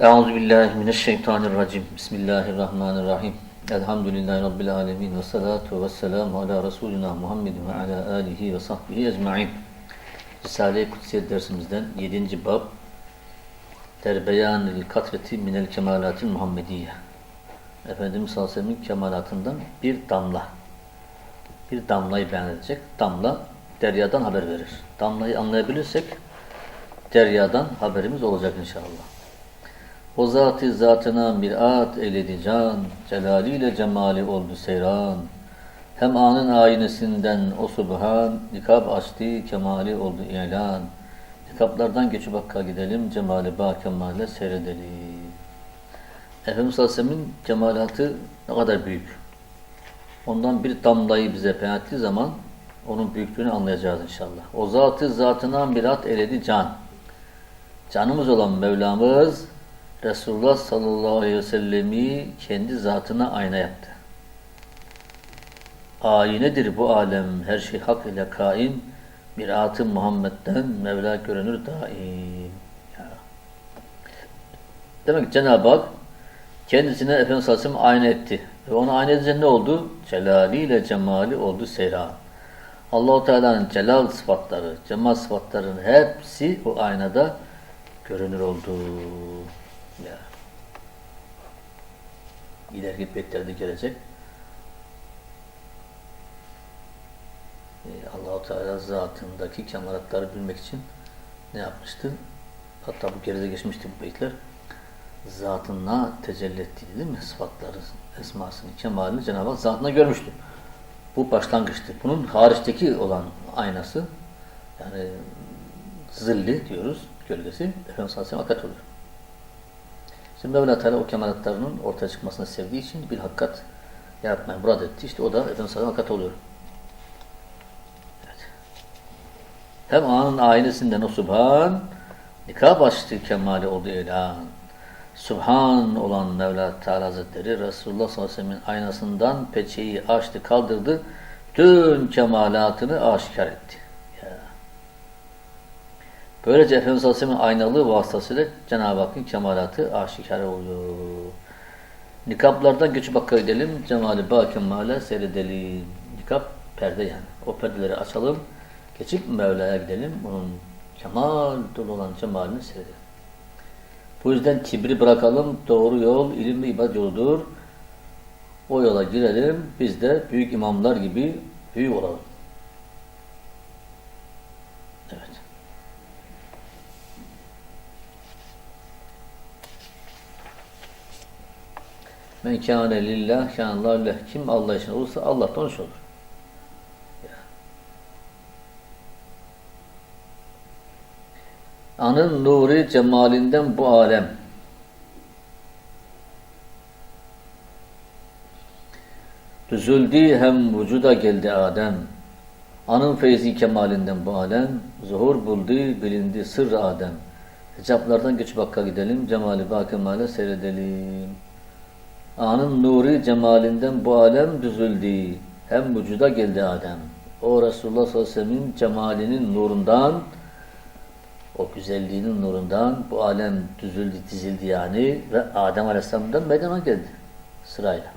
Euzu billahi mineşşeytanirracim. Bismillahirrahmanirrahim. Elhamdülillahi rabbil alamin ve salatu vesselamu ala resulina Muhammedin ve ala alihi ve sahbihi ecmaîn. Risale-i Kutsiye dersimizden 7. bab Terbeyanil katreti minel kemalatil Muhammediye. Efendimiz sallallahu aleyhi kemalatından bir damla. Bir damlayı beyan edecek. Damla deryadan haber verir. Damlayı anlayabilirsek deryadan haberimiz olacak inşallah. O zat-ı zatına mirat eyledi can, celaliyle cemali oldu seyran. Hem anın aynesinden o subhan, nikab açtı, kemali oldu ilan. Nikaplardan geçip hakka gidelim, cemali ba kemale seyredelim. Efendimiz sallallahu aleyhi ve sellem'in kemalatı ne kadar büyük. Ondan bir damlayı bize beyan ettiği zaman onun büyüklüğünü anlayacağız inşallah. O zatı zatına mirat eyledi can. Canımız olan Mevlamız Resulullah sallallahu aleyhi ve sellemi kendi zatına ayna yaptı. Ayinedir bu alem, her şey hak ile kaim. Mirat-ı Muhammed'den Mevla görünür daim. Demek ki Cenab-ı Hak kendisine Efendimiz sallallahu aleyhi ve sellem ayna etti. Ve ona ayna edince ne oldu? Celaliyle cemali oldu seyran. Allahu Teala'nın celal sıfatları, cemal sıfatlarının hepsi o aynada görünür oldu. Ya. İleriki beklerde gelecek. Ee, Allahu Teala zatındaki kemalatları bilmek için ne yapmıştı? Hatta bu geride geçmişti bu beytler. Zatına tecelli ettiği değil mi? Sıfatları, esmasını, kemalini Cenab-ı Hak zatına görmüştü. Bu başlangıçtı. Bunun hariçteki olan aynası yani zilli diyoruz, gölgesi Efendimiz Aleyhisselam hakikat oluyor. Şimdi Mevla Teala o kemalatlarının ortaya çıkmasını sevdiği için bir hakikat yaratmaya murad etti. İşte o da Efendimiz Aleyhisselam hakikat oluyor. Evet. Hem anın ailesinden o Subhan nikah başlı kemali oldu ilan. Subhan olan Mevla Teala Hazretleri Resulullah sallallahu aleyhi ve sellem'in aynasından peçeyi açtı, kaldırdı. Tüm kemalatını aşikar etti. Böylece Efendimiz sallallahu aleyhi ve sellem'in aynalığı vasıtasıyla Cenab-ı Hakk'ın kemalatı aşikar oluyor. Nikaplardan geçip hakka gidelim. Cemali ba kemale seyredelim. Nikap perde yani. O perdeleri açalım. Geçip Mevla'ya gidelim. Onun kemal dolu olan cemalini seyredelim. Bu yüzden kibri bırakalım. Doğru yol ilim ve ibadet yoludur. O yola girelim. Biz de büyük imamlar gibi büyük olalım. Evet. Men kâne lillah kânallâhu leh. Kim Allah için olursa Allah da onun için olur. Anın nuri cemalinden bu alem. Düzüldü hem vücuda geldi Adem. Anın feyzi kemalinden bu alem. Zuhur buldu bilindi sır Adem. Hicaplardan geçip Hakk'a gidelim. Cemali ba kemale seyredelim. Anın nuri cemalinden bu alem düzüldü. Hem vücuda geldi Adem. O Resulullah sallallahu aleyhi ve cemalinin nurundan o güzelliğinin nurundan bu alem düzüldü, dizildi yani ve Adem Aleyhisselam'dan meydana geldi sırayla.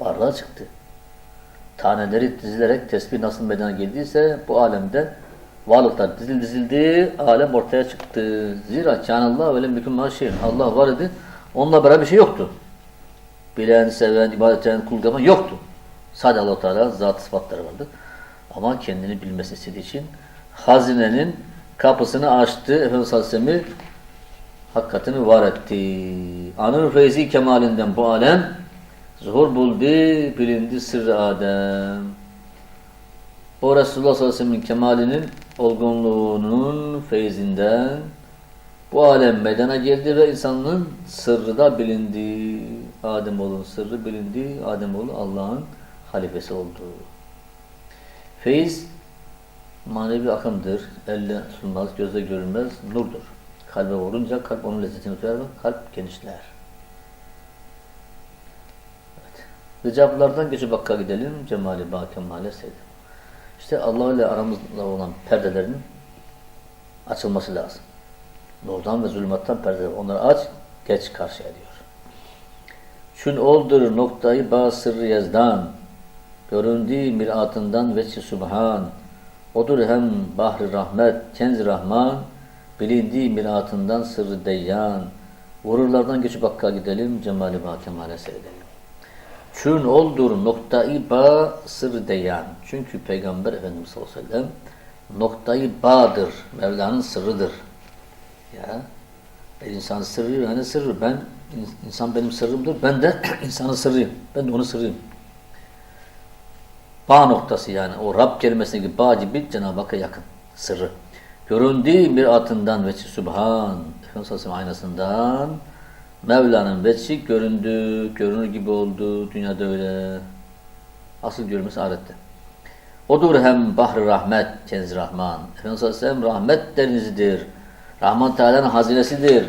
Varlığa çıktı. Taneleri dizilerek tesbih nasıl meydana geldiyse bu alemde varlıklar dizil dizildi, alem ortaya çıktı. Zira kânallâh ve lem yekun şeyin. Allah var idi. Onunla beraber bir şey yoktu. Bilen, seven, ibadet eden, kul yapan yoktu. Sadece Allah Teala zat sıfatları vardı. Ama kendini bilmesi istediği için hazinenin kapısını açtı. Efendimiz Aleyhisselam'ı hakikatini var etti. Anın feyzi kemalinden bu alem zuhur buldu, bilindi sırrı Adem. O Resulullah sallallahu aleyhi kemalinin olgunluğunun feyzinden bu alem meydana geldi ve insanın sırrı da bilindi. Ademoğlu'nun sırrı bilindi. Ademoğlu Allah'ın halifesi oldu. Feyiz manevi akımdır. Elle tutulmaz, gözle görünmez, nurdur. Kalbe vurunca kalp onun lezzetini duyar ve kalp genişler. Evet. Ricablardan geçip Hakk'a gidelim. Cemali ba kemale seydim. İşte Allah ile aramızda olan perdelerin açılması lazım. Nurdan ve zulmattan perde. Onları aç, geç karşıya diyor. Çün oldur noktayı ba sırrı yazdan. Göründüğü miratından veçi subhan. Odur hem bahri rahmet, kenz rahman. Bilindiği miratından sırrı deyyan. Vururlardan geçip hakka gidelim, cemali kemale seyredelim. Çün oldur noktayı ba sırrı deyyan. Çünkü Peygamber Efendimiz sallallahu aleyhi ve sellem noktayı bağdır. Mevla'nın sırrıdır. Ya bir insanın sırrı yani sırrı. Ben insan benim sırrımdır. Ben de insanın sırrıyım. Ben de onun sırrıyım. Bağ noktası yani o Rab kelimesindeki bağ gibi Cenab-ı Hakk'a yakın sırrı. Göründüğü miratından veçi Sübhan Efendimiz aynasından Mevla'nın veçi göründü, görünür gibi oldu. Dünyada öyle. Asıl görmesi ahirette. Odur hem bahri rahmet, kenz rahman. Efendimiz Aleyhisselam rahmet denizidir. Rahman Teala'nın hazinesidir.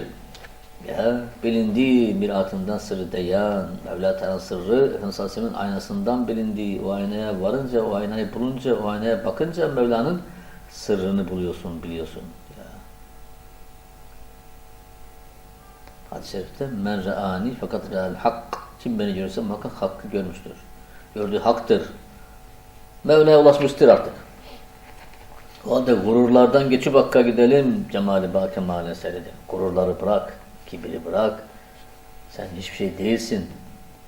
Ya bilindiği miratından sırrı deyan, Mevla Teala sırrı Efendimiz Aleyhisselam'ın aynasından bilindiği, o aynaya varınca, o aynayı bulunca, o aynaya bakınca Mevla'nın sırrını buluyorsun, biliyorsun. Hadis-i şerifte men re'ani fakat re'al hak. Kim beni görürse muhakkak hakkı görmüştür. Gördüğü haktır. Mevla'ya ulaşmıştır artık. O halde gururlardan geçip hakka gidelim. Cemali ba kemale seyredelim. Gururları bırak. Kibiri bırak. Sen hiçbir şey değilsin.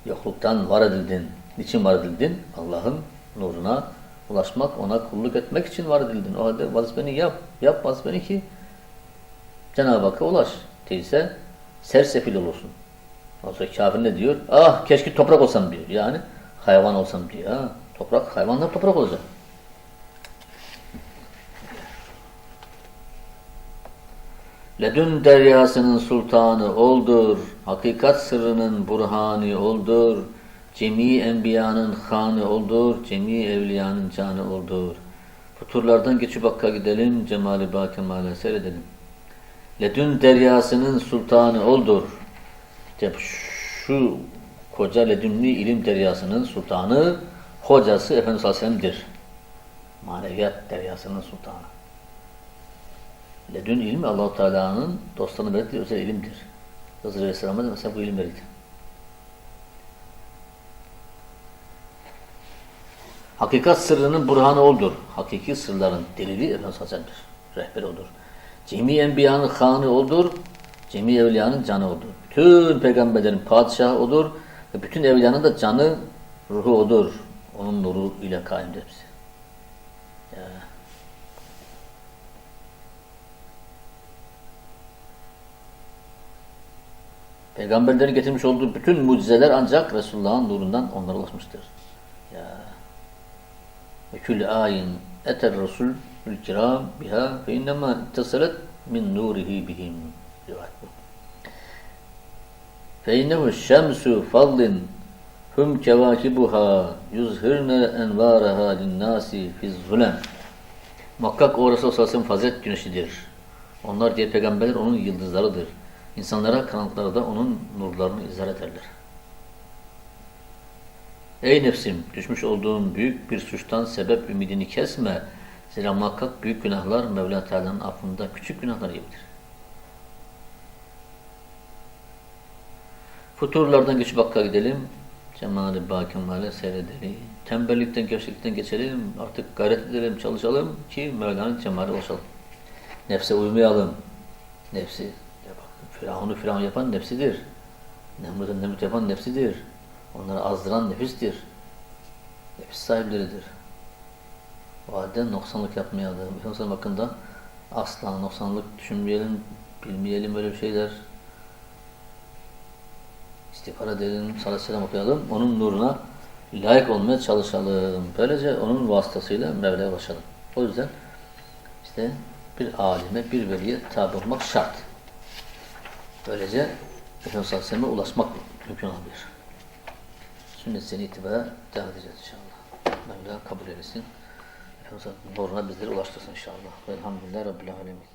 Yokluktan var edildin. Niçin var edildin? Allah'ın nuruna ulaşmak, ona kulluk etmek için var edildin. O halde vazifeni yap. Yap vazifeni ki Cenab-ı Hakk'a ulaş. Değilse sersefil olursun. Sonra kafir ne diyor? Ah keşke toprak olsam diyor. Yani hayvan olsam diyor. Ha, toprak, hayvanlar toprak olacak. Ledün deryasının sultanı oldur, hakikat sırrının burhanı oldur, cemi enbiyanın hanı oldur, cemi evliyanın canı oldur. Futurlardan geçip Hakk'a gidelim, cemali ba seyredelim. Ledün deryasının sultanı oldur. İşte şu koca ledünlü ilim deryasının sultanı, hocası Efendimiz Aleyhisselam'dır. Maneviyat deryasının sultanı. Ledün ilmi allah Teala'nın dostlarına verdiği özel ilimdir. Hızır Aleyhisselam'a da mesela bu ilim verildi. Hakikat sırrının burhanı oldur. Hakiki sırların delili Efendimiz Aleyhisselam'dır. Rehberi odur. Cemi enbiyanın hanı oldur. Cemi evliyanın canı odur. Bütün peygamberlerin padişahı odur. Ve bütün evliyanın da canı, ruhu odur. Onun nuru ile kaimdir hepsi. Ya. Peygamberlerin getirmiş olduğu bütün mucizeler ancak Resulullah'ın nurundan onlara ulaşmıştır. Ya. Ve külle ayin eter Resul kiram biha fe innema ittesalet min nurihi bihim. Rivayet bu. Fe innehu şemsu fadlin hum kevakibuha yuzhirne envaraha linnâsi fiz zulem. Muhakkak o aleyhi ve sellem fazilet güneşidir. Onlar diye peygamberler onun yıldızlarıdır. İnsanlara karanlıklarda onun nurlarını izhar ederler. Ey nefsim! Düşmüş olduğun büyük bir suçtan sebep ümidini kesme. Zira muhakkak büyük günahlar Mevla Teala'nın affında küçük günahlar gibidir. Futurlardan geçip Hakk'a gidelim. Cemali Bakemale seyredelim. Tembellikten, gevşeklikten geçelim. Artık gayret edelim, çalışalım ki Mevla'nın cemali ulaşalım. Nefse uymayalım. Nefsi Firavun'u Firavun yapan nefsidir. Nemrut'u Nemrut yapan nefsidir. Onları azdıran nefistir. Nefis sahipleridir. O halde noksanlık yapmayalım. Yoksa bakın da asla noksanlık düşünmeyelim, bilmeyelim böyle şeyler. İstiğfar edelim, salat selam okuyalım. Onun nuruna layık olmaya çalışalım. Böylece onun vasıtasıyla Mevla'ya ulaşalım. O yüzden işte bir alime, bir veliye tabi olmak şart. Böylece Efendimiz Aleyhisselam'a ulaşmak mümkün olabilir. Sünnet seni itibara devam edeceğiz inşallah. Mevla kabul eylesin. Efendimiz Aleyhisselam'ın nuruna bizleri ulaştırsın inşallah. Velhamdülillah Rabbil Alemin.